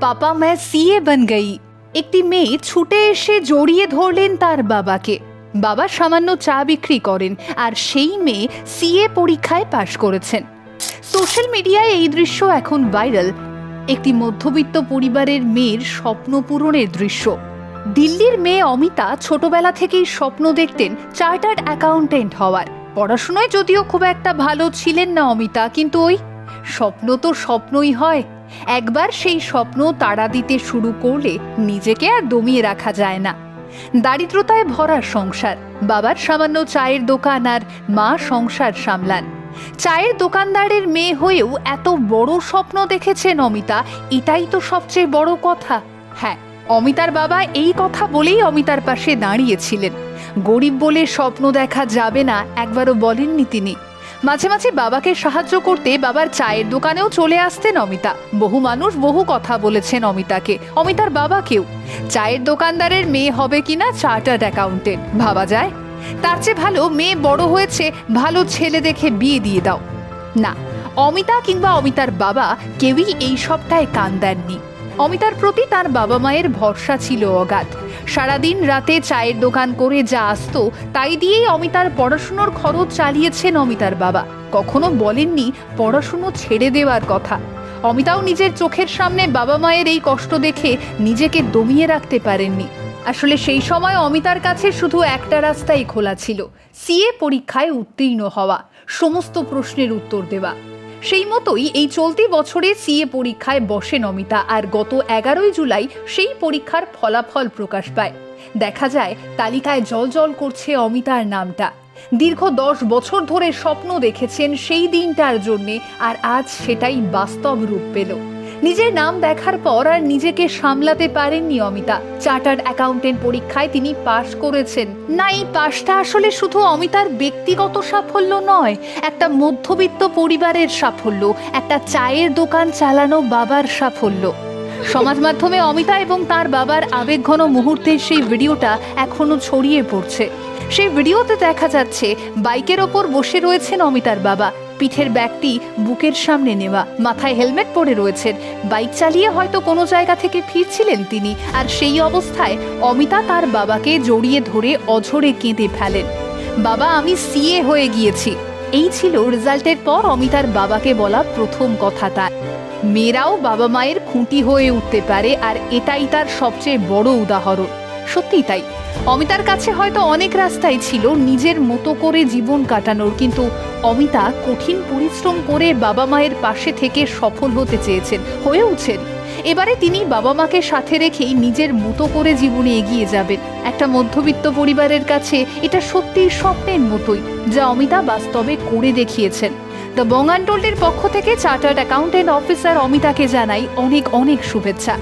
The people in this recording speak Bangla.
পাপা ম্যা সিএ বন গই একটি মেয়ে ছুটে এসে জড়িয়ে ধরলেন তার বাবাকে। বাবা সামান্য চা বিক্রি করেন আর সেই মেয়ে সিএ পরীক্ষায় পাশ করেছেন। সোশ্যাল মিডিয়ায় এই দৃশ্য এখন ভাইরাল। একটি মধ্যবিত্ত পরিবারের মেয়ের স্বপ্ন পূরণের দৃশ্য। দিল্লির মেয়ে অমিতা ছোটবেলা থেকেই স্বপ্ন দেখতেন চার্টার্ড অ্যাকাউন্টেন্ট হওয়ার। পড়াশোনায় যদিও খুব একটা ভালো ছিলেন না অমিতা, কিন্তু ওই স্বপ্ন তো স্বপ্নই হয়। একবার সেই স্বপ্ন তাড়া দিতে শুরু করলে নিজেকে আর দমিয়ে রাখা যায় না। দারিদ্রতায় ভরা সংসার, বাবার সামান্য চায়ের দোকান আর মা সংসার সামলান। চায়ের দোকানদারের মেয়ে হয়েও এত বড় স্বপ্ন দেখেছেন অমিতা, এটাই তো সবচেয়ে বড় কথা। হ্যাঁ অমিতার বাবা এই কথা বলেই অমিতার পাশে দাঁড়িয়েছিলেন। গরিব বলে স্বপ্ন দেখা যাবে না, একবারও বলেননি তিনি। মাঝে মাঝে বাবাকে সাহায্য করতে বাবার চায়ের দোকানেও চলে আসতেন অমিতা। বহু মানুষ বহু কথা বলেছেন অমিতাকে। অমিতার বাবাকেও চায়ের দোকানদারের মেয়ে হবে কিনা চার্টার্ড অ্যাকাউন্টেন্ট? ভাবা যায়? তার চেয়ে ভালো মেয়ে বড় হয়েছে, ভালো ছেলে দেখে বিয়ে দিয়ে দাও। না, অমিতা কিংবা অমিতার বাবা কেউই এই সবটায় কান দেননি। অমিতার প্রতি তার বাবা মায়ের ভরসা ছিল অগাধ। সারাদিন রাতে চায়ের দোকান করে যা আসতো, তাই দিয়েই অমিতার পড়াশুনোর খরচ চালিয়েছেন অমিতার বাবা। কখনো বলেননি পড়াশুনো ছেড়ে দেওয়ার কথা। অমিতাও নিজের চোখের সামনে বাবা মায়ের এই কষ্ট দেখে নিজেকে দমিয়ে রাখতে পারেননি। আসলে সেই সময় অমিতার কাছে শুধু একটা রাস্তাই খোলা ছিল সিএ পরীক্ষায় উত্তীর্ণ হওয়া। সমস্ত প্রশ্নের উত্তর দেওয়া। সেই মতোই এই চলতি বছরে সিএ পরীক্ষায় বসে নমিতা আর গত এগারোই জুলাই সেই পরীক্ষার ফলাফল প্রকাশ পায়। দেখা যায়, তালিকায় জল জল করছে অমিতার নামটা। দীর্ঘ দশ বছর ধরে স্বপ্ন দেখেছেন সেই দিনটার জন্যে আর আজ সেটাই বাস্তব রূপ পেল। নিজের নাম দেখার পর আর নিজেকে সামলাতে পারেননি অমিতা। চার্টার্ড অ্যাকাউন্টেন্ট পরীক্ষায় তিনি পাশ করেছেন। না, এই পাশটা আসলে শুধু অমিতার ব্যক্তিগত সাফল্য নয়, একটা মধ্যবিত্ত পরিবারের সাফল্য, একটা চায়ের দোকান চালানো বাবার সাফল্য। সমাজ মাধ্যমে অমিতা এবং তার বাবার আবেগঘন মুহূর্তের সেই ভিডিওটা এখনও ছড়িয়ে পড়ছে। সেই ভিডিওতে দেখা যাচ্ছে, বাইকের ওপর বসে রয়েছেন অমিতার বাবা। পিঠের ব্যাগটি বুকের সামনে নেওয়া, মাথায় হেলমেট পরে রয়েছেন। বাইক চালিয়ে হয়তো কোনো জায়গা থেকে ফিরছিলেন তিনি, আর সেই অবস্থায় অমিতা তার বাবাকে জড়িয়ে ধরে অঝরে কেঁদে ফেলেন। বাবা, আমি সিএ হয়ে গিয়েছি। এই ছিল রেজাল্টের পর অমিতার বাবাকে বলা প্রথম কথা তার মেয়েরাও বাবা মায়ের খুঁটি হয়ে উঠতে পারে, আর এটাই তার সবচেয়ে বড় উদাহরণ। সত্যিই তাই। অমিতার কাছে হয়তো অনেক রাস্তাই ছিল নিজের মতো করে জীবন কাটানোর, কিন্তু অমিতা কঠিন পরিশ্রম করে বাবা মায়ের পাশে থেকে সফল হতে চেয়েছেন হয়েওছেন এবারে তিনি বাবা মাকে সাথে রেখেই নিজের মতো করে জীবনে এগিয়ে যাবেন। একটা মধ্যবিত্ত পরিবারের কাছে এটা সত্যিই স্বপ্নের মতোই, যা অমিতা বাস্তবে করে দেখিয়েছেন। দ্য বঙ্গানটোল্ডের পক্ষ থেকে চার্টার্ড অ্যাকাউন্টেন্ট অফিসার অমিতাকে জানাই অনেক অনেক শুভেচ্ছা।